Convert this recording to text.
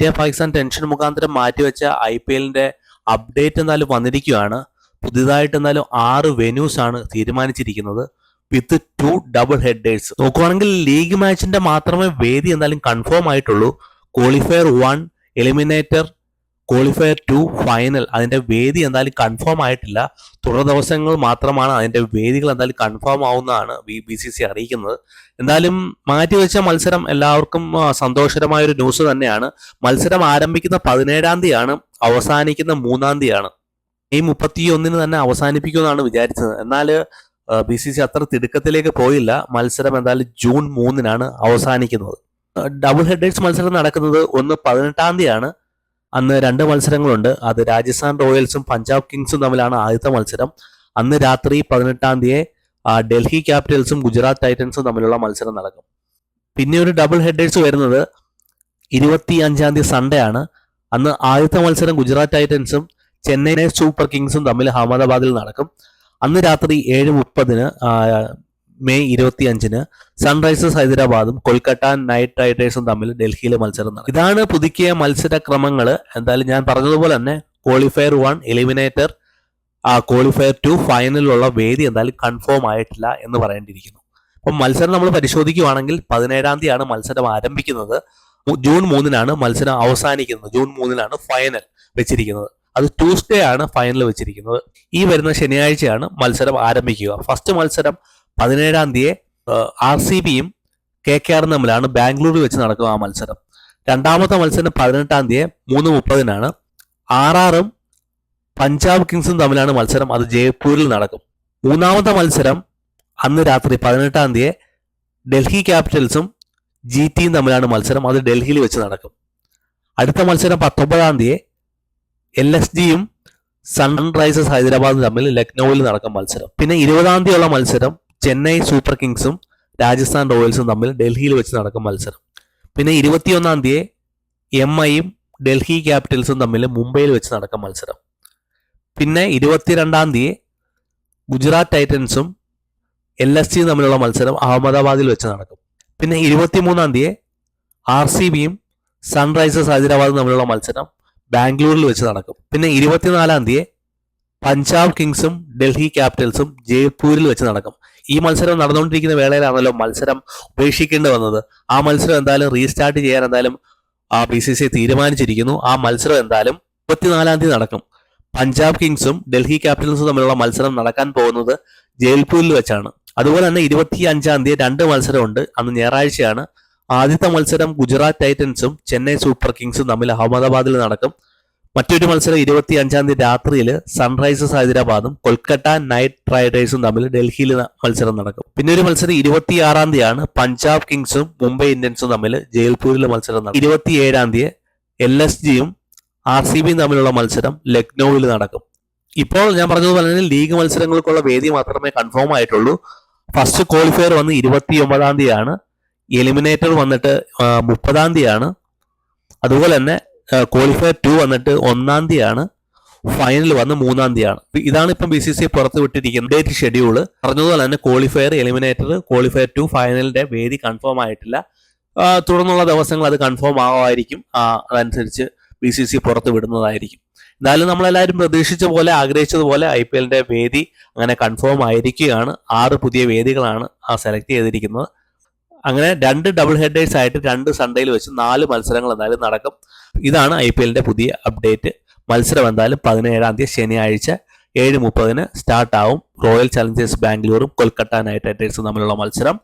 India Pakistan tension മുഖാന്തരം മാറ്റിവെച്ച I P എല്ലിന്റെ അപ്ഡേറ്റ് എന്നാലും വന്നിരിക്കുകയാണ്. പുതിയതായിട്ട് എന്നാലും ആറ് വെന്യൂസ് ആണ് തീരുമാനിച്ചിരിക്കുന്നത്. വിത്ത് ടു ഡബിൾ ഹെഡേഴ്സ് നോക്കുവാണെങ്കിൽ ലീഗ് മാച്ചിന്റെ മാത്രമേ വേദി എന്നാലും കൺഫേം ആയിട്ടുള്ളൂ. Qualifier one eliminator qualifier two final അതിന്റെ വേദി എന്തായാലും കൺഫേം ആയിട്ടില്ല. തുടർ ദിവസങ്ങൾ മാത്രമാണ് അതിന്റെ വേദികൾ എന്തായാലും കൺഫേം ആവുന്നതാണ് ബി ബി സി സി അറിയിക്കുന്നത്. എന്തായാലും മാറ്റിവെച്ച മത്സരം എല്ലാവർക്കും സന്തോഷകരമായ ഒരു ന്യൂസ് തന്നെയാണ്. മത്സരം ആരംഭിക്കുന്ന പതിനേഴാം തീയതിയാണ് അവസാനിക്കുന്ന മൂന്നാം തീയതിയാണ്. ഈ മുപ്പത്തി ഒന്നിന് തന്നെ അവസാനിപ്പിക്കുമെന്നാണ് വിചാരിച്ചത്. എന്നാൽ ബി സി സി അത്ര തിടുക്കത്തിലേക്ക് പോയില്ല. മത്സരം എന്തായാലും ജൂൺ മൂന്നിനാണ് അവസാനിക്കുന്നത്. ഡബിൾ ഹെഡേഴ്സ് മത്സരം നടക്കുന്നത് ഒന്ന് പതിനെട്ടാം തീയതിയാണ്. അന്ന് രണ്ട് മത്സരങ്ങളുണ്ട്. അത് രാജസ്ഥാൻ റോയൽസും പഞ്ചാബ് കിങ്സും തമ്മിലാണ് ആദ്യത്തെ മത്സരം. അന്ന് രാത്രി പതിനെട്ടാം തീയതി ഡൽഹി ക്യാപിറ്റൽസും ഗുജറാത്ത് ടൈറ്റൻസും തമ്മിലുള്ള മത്സരം നടക്കും. പിന്നെ ഒരു ഡബിൾ ഹെഡേഴ്സ് വരുന്നത് ഇരുപത്തി അഞ്ചാം തീയതി സൺഡേ ആണ് അന്ന് ആദ്യത്തെ മത്സരം ഗുജറാത്ത് ടൈറ്റൻസും ചെന്നൈ സൂപ്പർ കിങ്സും തമ്മിൽ അഹമ്മദാബാദിൽ നടക്കും. അന്ന് രാത്രി ഏഴ് മുപ്പതിന് മെയ് ഇരുപത്തി അഞ്ചിന് സൺറൈസേഴ്സ് ഹൈദരാബാദും കൊൽക്കത്ത നൈറ്റ് റൈഡേഴ്സും തമ്മിൽ ഡൽഹിയിലെ മത്സരം നടക്കും. ഇതാണ് പുതുക്കിയ മത്സരക്രമങ്ങൾ എന്തായാലും ഞാൻ പറഞ്ഞതുപോലെ തന്നെ ക്വാളിഫയർ വൺ എലിമിനേറ്റർ ആ ക്വാളിഫയർ ടു ഫൈനലിലുള്ള വേദി എന്തായാലും കൺഫേം ആയിട്ടില്ല എന്ന് പറയേണ്ടിയിരിക്കുന്നു. അപ്പം മത്സരം നമ്മൾ പരിശോധിക്കുകയാണെങ്കിൽ പതിനേഴാം തീയതിയാണ് മത്സരം ആരംഭിക്കുന്നത്. ജൂൺ മൂന്നിനാണ് മത്സരം അവസാനിക്കുന്നത്. ജൂൺ മൂന്നിനാണ് ഫൈനൽ വെച്ചിരിക്കുന്നത്. അത് ട്യൂസ്ഡേ ആണ് ഫൈനൽ വെച്ചിരിക്കുന്നത്. ഈ വരുന്ന ശനിയാഴ്ചയാണ് മത്സരം ആരംഭിക്കുക. ഫസ്റ്റ് മത്സരം പതിനേഴാം തീയതി ആർ സി ബിയും കെ കെ ആറും തമ്മിലാണ് ബാംഗ്ലൂരിൽ വെച്ച് നടക്കുക ആ മത്സരം. രണ്ടാമത്തെ മത്സരം പതിനെട്ടാം തീയതി മൂന്ന് മുപ്പതിനാണ്. ആർ ആറും പഞ്ചാബ് കിങ്സും തമ്മിലാണ് മത്സരം. അത് ജയ്പൂരിൽ നടക്കും. മൂന്നാമത്തെ മത്സരം അന്ന് രാത്രി പതിനെട്ടാം തീയതി ഡൽഹി ക്യാപിറ്റൽസും ജി ടിയും തമ്മിലാണ് മത്സരം. അത് ഡൽഹിയിൽ വെച്ച് നടക്കും. അടുത്ത മത്സരം പത്തൊമ്പതാം തീയതി എൽ എസ് ജിയും സൺറൈസേഴ്സ് ഹൈദരാബാദും തമ്മിൽ ലക്നൌവിൽ നടക്കും മത്സരം. പിന്നെ ഇരുപതാം തീയതിയുള്ള മത്സരം ചെന്നൈ സൂപ്പർ കിങ്സും രാജസ്ഥാൻ റോയൽസും തമ്മിൽ ഡൽഹിയിൽ വെച്ച് നടക്കും മത്സരം. പിന്നെ ഇരുപത്തിയൊന്നാം തീയതി എം ഐയും ഡൽഹി ക്യാപിറ്റൽസും തമ്മിൽ മുംബൈയിൽ വെച്ച് നടക്കും മത്സരം. പിന്നെ ഇരുപത്തിരണ്ടാം തീയതി ഗുജറാത്ത് ടൈറ്റൻസും എൽ എസ് സിയും തമ്മിലുള്ള മത്സരം അഹമ്മദാബാദിൽ വെച്ച് നടക്കും. പിന്നെ ഇരുപത്തിമൂന്നാം തീയതി ആർ സി ബിയും സൺറൈസേഴ്സ് ഹൈദരാബാദും തമ്മിലുള്ള മത്സരം ബാംഗ്ലൂരിൽ വെച്ച് നടക്കും. പിന്നെ ഇരുപത്തിനാലാം തീയതി പഞ്ചാബ് കിങ്സും ഡൽഹി ക്യാപിറ്റൽസും ജയ്പൂരിൽ വെച്ച് നടക്കും. ഈ മത്സരം നടന്നുകൊണ്ടിരിക്കുന്ന വേളയിലാണല്ലോ മത്സരം ഉപേക്ഷിക്കേണ്ടി വന്നത്. ആ മത്സരം എന്തായാലും റീസ്റ്റാർട്ട് ചെയ്യാൻ എന്തായാലും ആ ബി സി സി തീരുമാനിച്ചിരിക്കുന്നു. ആ മത്സരം എന്തായാലും മുപ്പത്തിനാലാം തീയതി നടക്കും. പഞ്ചാബ് കിങ്സും ഡൽഹി ക്യാപിറ്റൽസും തമ്മിലുള്ള മത്സരം നടക്കാൻ പോകുന്നത് ജയ്പൂരിൽ വെച്ചാണ്. അതുപോലെ തന്നെ ഇരുപത്തി അഞ്ചാം തീയതി രണ്ട് മത്സരമുണ്ട്. അന്ന് ഞായറാഴ്ചയാണ്. ആദ്യത്തെ മത്സരം ഗുജറാത്ത് ടൈറ്റൻസും ചെന്നൈ സൂപ്പർ കിങ്സും തമ്മിൽ അഹമ്മദാബാദിൽ നടക്കും. മറ്റൊരു മത്സരം ഇരുപത്തി അഞ്ചാം തീയതി രാത്രിയിൽ സൺറൈസേഴ്സ് ഹൈദരാബാദും കൊൽക്കത്ത നൈറ്റ് റൈഡേഴ്സും തമ്മിൽ ഡൽഹിയിൽ മത്സരം നടക്കും. പിന്നെ ഒരു മത്സരം ഇരുപത്തി ആറാം തീയതിയാണ് പഞ്ചാബ് കിങ്സും മുംബൈ ഇന്ത്യൻസും തമ്മിൽ ജയ്പൂരിൽ മത്സരം നടക്കും. ഇരുപത്തി ഏഴാം തീയതി എൽ എസ് ജിയും ആർ സി ബിയും തമ്മിലുള്ള മത്സരം ലക്നൌവിൽ നടക്കും. ഇപ്പോൾ ഞാൻ പറഞ്ഞതുപോലെ ലീഗ് മത്സരങ്ങൾക്കുള്ള വേദി മാത്രമേ കൺഫേം ആയിട്ടുള്ളൂ. ഫസ്റ്റ് ക്വാളിഫയർ വന്ന് ഇരുപത്തി ഒമ്പതാം തീയതിയാണ്. എലിമിനേറ്റർ വന്നിട്ട് മുപ്പതാം തീയതിയാണ്. അതുപോലെ തന്നെ ക്വാളിഫയർ ടു വന്നിട്ട് ഒന്നാം തീയതിയാണ് ഫൈനൽ വന്ന് മൂന്നാം തീയതിയാണ്. ഇതാണ് ഇപ്പം ബി സി സി പുറത്ത് വിട്ടിരിക്കുന്ന ഡേറ്റ് ഷെഡ്യൂൾ പറഞ്ഞതുപോലെ തന്നെ ക്വാളിഫയർ എലിമിനേറ്റർ ക്വാളിഫയർ ടു ഫൈനലിന്റെ വേദി കൺഫേം ആയിട്ടില്ല. തുടർന്നുള്ള ദിവസങ്ങൾ അത് കൺഫേം ആവുമായിരിക്കും അതനുസരിച്ച് ബി സി സി പുറത്ത് വിടുന്നതായിരിക്കും. എന്നാലും നമ്മളെല്ലാവരും പ്രതീക്ഷിച്ച പോലെ ആഗ്രഹിച്ചതുപോലെ ഐ പി എല്ലിന്റെ വേദി അങ്ങനെ കൺഫേം ആയിരിക്കുകയാണ്. ആറ് പുതിയ വേദികളാണ് ആ സെലക്ട് ചെയ്തിരിക്കുന്നത്. അങ്ങനെ രണ്ട് ഡബിൾ ഹെഡേഴ്സ് ആയിട്ട് രണ്ട് സൺഡേയിൽ വെച്ച് നാല് മത്സരങ്ങൾ എന്തായാലും നടക്കും. ഇതാണ് ഐ പി എല്ലിന്റെ പുതിയ അപ്ഡേറ്റ് മത്സരം എന്തായാലും പതിനേഴാം തീയതി ശനിയാഴ്ച ഏഴ് മുപ്പതിന് സ്റ്റാർട്ട് ആവും. റോയൽ ചലഞ്ചേഴ്സ് ബാംഗ്ലൂരും കൊൽക്കത്ത നൈറ്റ് റൈഡേഴ്സും തമ്മിലുള്ള മത്സരം.